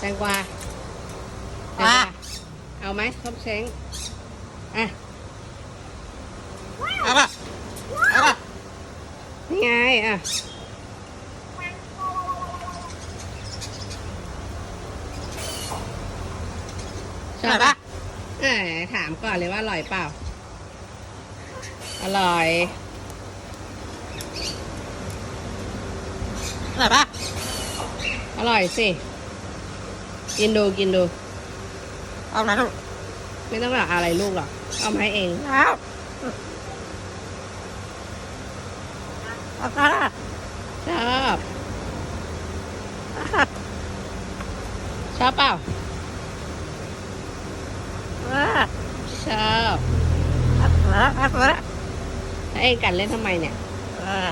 แตงกวาแตงกว่าวาเอาไหมส้มเช้งอะเอาป่ะเอาป่ะนี่ไงอะชออร่อบยปะป่ะเอ้ยถามก่อนเลยว่าอร่อยเปล่า อร่อยอร่อยป่ะอร่อยสิ กินดูกินดู เอาไหนลูกไม่ต้องแบบอะไรลูกหรอกเอามาให้เองเอาเอาป่ะชอบชอบเปล่าชอบแล้วเองกันเล่นทำไมเนี่ยเออ